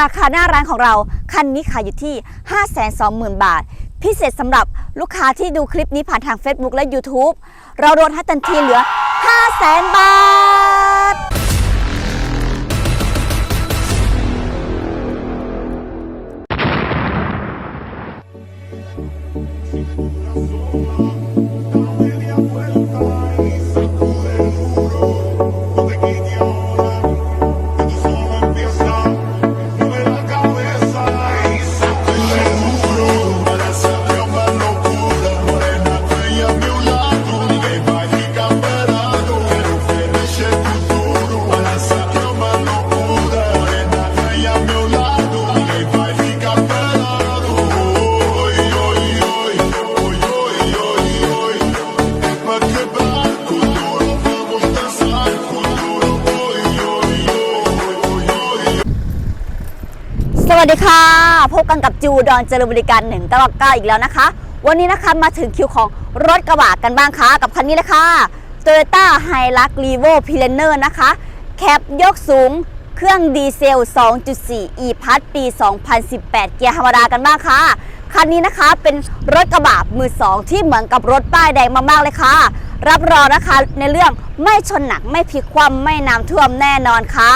ราคาหน้าร้านของเราคันนี้ขายอยู่ที่ 520,000 บาท พิเศษสำหรับลูกค้าที่ดูคลิปนี้ผ่านทาง Facebook และ YouTube เราลดให้ทันทีเหลือ 500,000 บาท วัสดีค่ะ พบกันกับจูดอนเจริญบริการหนึ่งตลอดก้าอีกแล้วนะคะ วันนี้นะคะมาถึงคิวของรถกระบะกันบ้างค่ะ กับคันนี้เลยค่ะ Toyota Hilux Revo p i l a n e r นะคะ แคปยกสูง เครื่องดีเซล 2.4 e พัดปี 2018 เกียร์ธรรมดากันบ้างค่ะ คันนี้นะคะเป็นรถกระบะมือสองที่เหมือนกับรถป้ายแดงมากๆเลยค่ะ รับรองนะคะในเรื่องไม่ชนหนักไม่พลิกคว่ำไม่น้ำท่วมแน่นอนค่ะ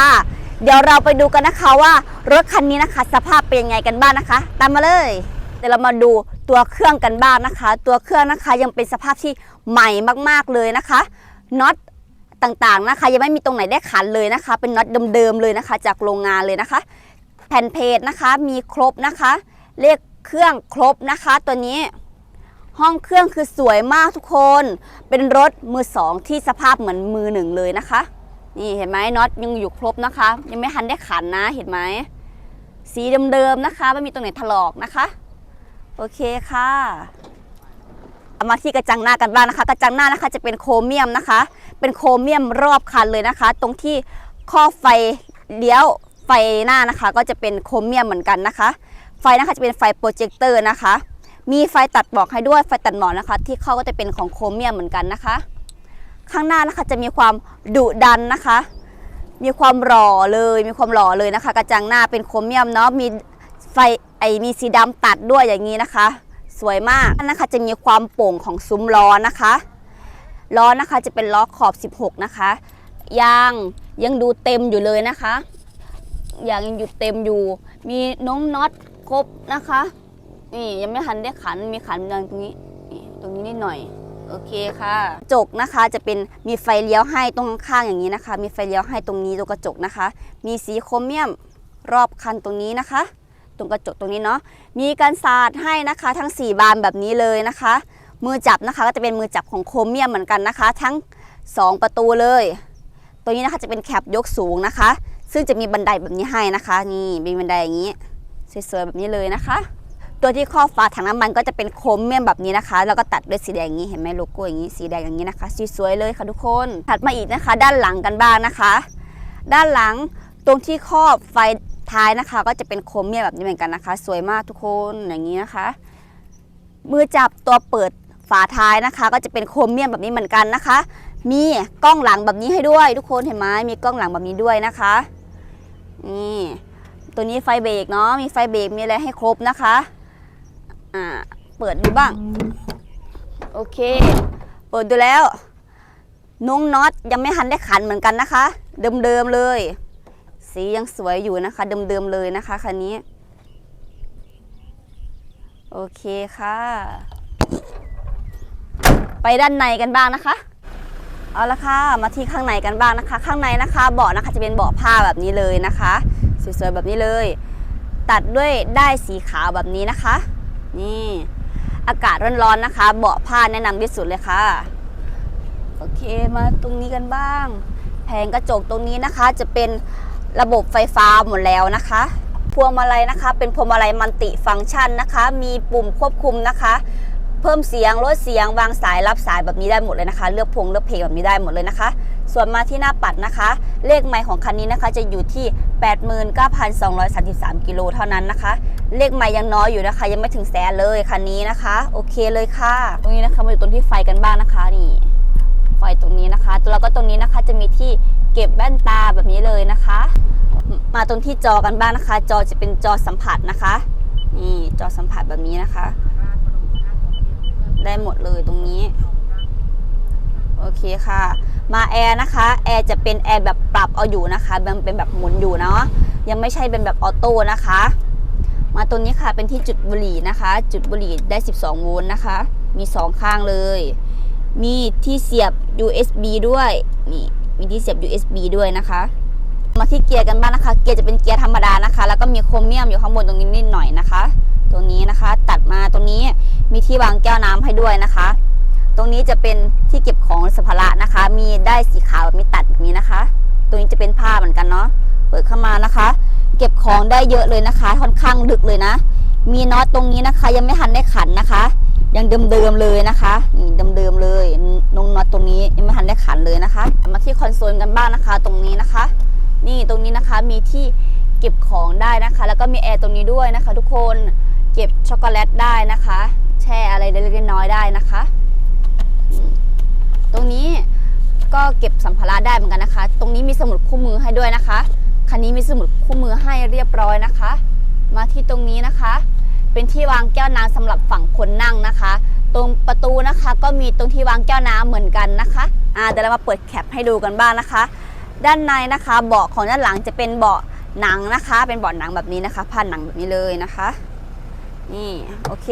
เดี๋ยวเราไปดูกันนะคะว่ารถคันนี้นะคะ สภาพเป็นยังไงกันบ้างนะคะ ตามมาเลยเดี๋ยวเรามาดูตัวเครื่องกันบ้างนะคะ ตัวเครื่องนะคะยังเป็นสภาพที่ใหม่มากๆเลยนะคะน็อตต่างๆนะคะ ยังไม่มีตรงไหนได้ขันเลยนะคะ เป็นน็อตเดิมๆเลยนะคะ จากโรงงานเลยนะคะ แผ่นเพจนะคะมีครบนะคะ เลขเครื่องครบนะคะ ตัวนี้ห้องเครื่องคือสวยมากทุกคน เป็นรถมือสองที่สภาพเหมือนมือหนึ่งเลยนะคะ นี่เห็นไหมน็อตยังอยู่ครบนะคะ ยังไม่ทันได้ขันนะเห็นไหมสีเดิมๆนะคะ ไม่มีตรงไหนถลอกนะคะ โอเคค่ะเอามาที่กระจังหน้ากันบ้างนะคะ กระจังหน้านะคะจะเป็นโครเมียมนะคะ เป็นโครเมียมรอบคันเลยนะคะ ตรงที่ข้อไฟเลี้ยวไฟหน้านะคะ ก็จะเป็นโครเมียมเหมือนกันนะคะ ไฟนะคะจะเป็นไฟโปรเจคเตอร์นะคะ มีไฟตัดหมอกให้ด้วยไฟตัดหมอกนะคะ ที่เข้าก็จะเป็นของโครเมียมเหมือนกันนะคะ ข้างหน้านะคะจะมีความดุดันนะคะ มีความหล่อเลยมีความหล่อเลยนะคะ กระจังหน้าเป็นโครเมียมเนาะมีไฟไอมีสีดำตัดด้วยอย่างนี้นะคะ สวยมากนะคะจะมีความโป่งของซุ้มล้อนะคะล้อนะคะจะเป็นล้อขอบ 16 นะคะยางยังดูเต็มอยู่เลยนะคะยางยังอยู่เต็มอยู่ มีน้องน็อตครบนะคะนี่ยังไม่ทันได้ขันมีขันยางตรงนี้ตรงนี้นิดหน่อย โอเคค่ะกระจกนะคะจะเป็นมีไฟเลี้ยวให้ตรงข้างอย่างนี้นะคะ มีไฟเลี้ยวให้ตรงนี้ตรงกระจกนะคะ มีสีโครเมียมรอบคันตรงนี้นะคะ ตรงกระจกตรงนี้เนาะมีการสาดให้นะคะ ทั้ง 4 บานแบบนี้เลยนะคะ มือจับนะคะก็จะเป็นมือจับของโครเมียมเหมือนกันนะคะ ทั้ง 2 ประตูเลย ตัวนี้นะคะจะเป็นแคปยกสูงนะคะ ซึ่งจะมีบันไดแบบนี้ให้นะคะ นี่มีบันไดอย่างนี้สวยๆแบบนี้เลยนะคะ ตัวที่ครอบฝาถังน้ำมันก็จะเป็นโครเมียมแบบนี้นะคะ แล้วก็ตัดด้วยสีแดงอย่างนี้เห็นไหมโลโก้อย่างนี้สีแดงอย่างนี้นะคะสวยๆเลยค่ะทุกคนถัดมาอีกนะคะ ด้านหลังกันบ้างนะคะ ด้านหลังตรงที่ครอบไฟท้ายนะคะ ก็จะเป็นโครเมียมแบบนี้เหมือนกันนะคะ สวยมากทุกคนอย่างนี้นะคะ มือจับตัวเปิดฝาท้ายนะคะ ก็จะเป็นโครเมียมแบบนี้เหมือนกันนะคะ มีกล้องหลังแบบนี้ให้ด้วย ทุกคนเห็นไหมมีกล้องหลังแบบนี้ด้วยนะคะนี่ตัวนี้ไฟเบรกเนาะมีไฟเบรกมีอะไรให้ครบนะคะ อ่า เปิดดูบ้าง โอเค เปิดดูแล้วนุ้งน็อตยังไม่หันได้ขันเหมือนกันนะคะ เดิมๆเลย สียังสวยอยู่นะคะ เดิมๆเลยนะคะคันนี้ โอเคค่ะ ไปด้านในกันบ้างนะคะ เอาละค่ะ มาที่ข้างในกันบ้างนะคะ ข้างในนะคะเบาะนะคะจะเป็นเบาะผ้าแบบนี้เลยนะคะ สวยๆแบบนี้เลย ตัดด้วยได้สีขาวแบบนี้นะคะ นี่อากาศร้อนๆนะคะ เบาะผ้าแนะนำที่สุดเลยค่ะ โอเคมาตรงนี้กันบ้าง แผงกระจกตรงนี้นะคะ จะเป็นระบบไฟฟ้าหมดแล้วนะคะพวงมาลัยนะคะ เป็นพวงมาลัยมัลติฟังก์ชันนะคะ มีปุ่มควบคุมนะคะ เพิ่มเสียงลดเสียงวางสายรับสายแบบนี้ได้หมดเลยนะคะ เลือกพวงเลือกเพลงแบบนี้ได้หมดเลยนะคะ ส่วนมาที่หน้าปัดนะคะ เลขไมล์ของคันนี้นะคะ จะอยู่ที่ 89,233 กิโลเท่านั้นนะคะ เลขไมล์ยังน้อยอยู่นะคะ ยังไม่ถึงแสนเลยคันนี้นะคะ โอเคเลยค่ะ ตรงนี้นะคะมาอยู่ตรงที่ไฟกันบ้างนะคะนี่ไฟตรงนี้นะคะแล้วก็ตรงนี้นะคะจะมีที่เก็บแว่นตาแบบนี้เลยนะคะ มามาตรงที่จอกันบ้างนะคะ จอจะเป็นจอสัมผัสนะคะนี่จอสัมผัสแบบนี้นะคะ ได้หมดเลยตรงนี้ โอเคค่ะ มาแอร์นะคะแอร์จะเป็นแอร์แบบปรับเอาอยู่นะคะมันเป็นแบบหมุนอยู่เนาะยังไม่ใช่เป็นแบบออโต้นะคะ มาตรงนี้ค่ะเป็นที่จุดบุหรี่นะคะ จุดบุหรี่ได้ 12 โวลต์นะคะ มี 2 ข้างเลย มีที่เสียบ USB ด้วยนี่มีที่เสียบ USB ด้วยนะคะ มาที่เกียร์กันบ้างนะคะ เกียร์จะเป็นเกียร์ธรรมดานะคะ แล้วก็มีโครเมียมอยู่ข้างบนตรงนี้นิดหน่อยนะคะตรงนี้นะคะตัดมาตรงนี้มีที่วางแก้วน้ำให้ด้วยนะคะ ตรงนี้จะเป็นที่เก็บของสัมภาระนะคะ มีได้สีขาวแบบมีตัดแบบนี้นะคะ ตรงนี้จะเป็นผ้าเหมือนกันเนาะเปิดเข้ามานะคะ เก็บของได้เยอะเลยนะคะ ค่อนข้างลึกเลยนะ มีน็อตตรงนี้นะคะ ยังไม่ทันได้ขันนะคะ ยังเดิมๆเลยนะคะนี่เดิมๆเลยนงน็อตตรงนี้ยังไม่ทันได้ขันเลยนะคะ มาที่คอนโซลกันบ้างนะคะ ตรงนี้นะคะ นี่ตรงนี้นะคะมีที่เก็บของได้นะคะ แล้วก็มีแอร์ตรงนี้ด้วยนะคะ ทุกคนเก็บช็อกโกแลตได้นะคะ แช่อะไรเล็กๆน้อยๆได้นะคะ ตรงนี้ก็เก็บสัมภาระได้เหมือนกันนะคะ ตรงนี้มีสมุดคู่มือให้ด้วยนะคะ คันนี้มีสมุดคู่มือให้เรียบร้อยนะคะ มาที่ตรงนี้นะคะ เป็นที่วางแก้วน้ำสำหรับฝั่งคนนั่งนะคะ ตรงประตูนะคะก็มีตรงที่วางแก้วน้ำเหมือนกันนะคะอ่าเดี๋ยวเรามาเปิดแคปให้ดูกันบ้างนะคะ ด้านในนะคะเบาะของด้านหลังจะเป็นเบาะหนังนะคะ เป็นเบาะหนังแบบนี้นะคะผ้าหนังแบบนี้เลยนะคะนี่โอเค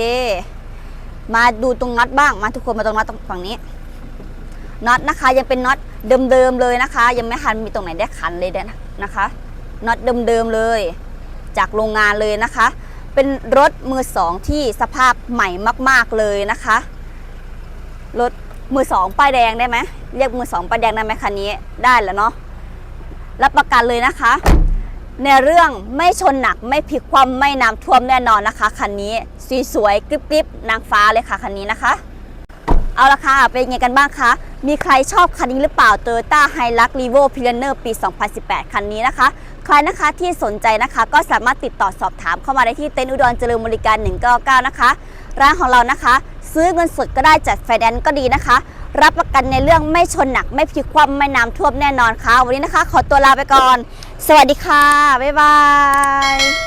มาดูตรงน็อตบ้างมาทุกคนมาตรงน็อตตรงฝั่งนี้ น็อตนะคะยังเป็นน็อตเดิมๆเลยนะคะ ยังไม่ทันมีตรงไหนได้ขันเลยเด้อนะคะน็อตเดิมๆเลย จากโรงงานเลยนะคะ เป็นรถมือสองที่สภาพใหม่มาก ๆเลยนะคะรถมือสองป้ายแดงได้ไหมเรียกมือสองป้ายแดงได้ไหมคันนี้ได้แล้วเนาะรับประกันเลยนะคะ ในเรื่องไม่ชนหนักไม่พลิกคว่ำไม่น้ำท่วมแน่นอนนะคะคันนี้สวยๆกริบๆนางฟ้าเลยค่ะคันนี้นะคะ เอาละค่ะ เป็นยังไงกันบ้างคะ มีใครชอบคันนี้หรือเปล่า Toyota Hilux Revo p i l a n e r ปี 2018 คันนี้นะคะ ใครนะคะที่สนใจนะคะ ก็สามารถติดต่อสอบถามเข้ามาได้ที่เต็นท์อุดรเจริญบริการ 199 นะคะ ร้านของเรานะคะ ซื้อเงินสดก็ได้จัดไฟแนนซ์ก็ดีนะคะ รับประกันในเรื่องไม่ชนหนักไม่พลิกคว่ำไม่น้ำท่วมแน่นอนค่ะ วันนี้นะคะ ขอตัวลาไปก่อน สวัสดีค่ะ บ๊ายบาย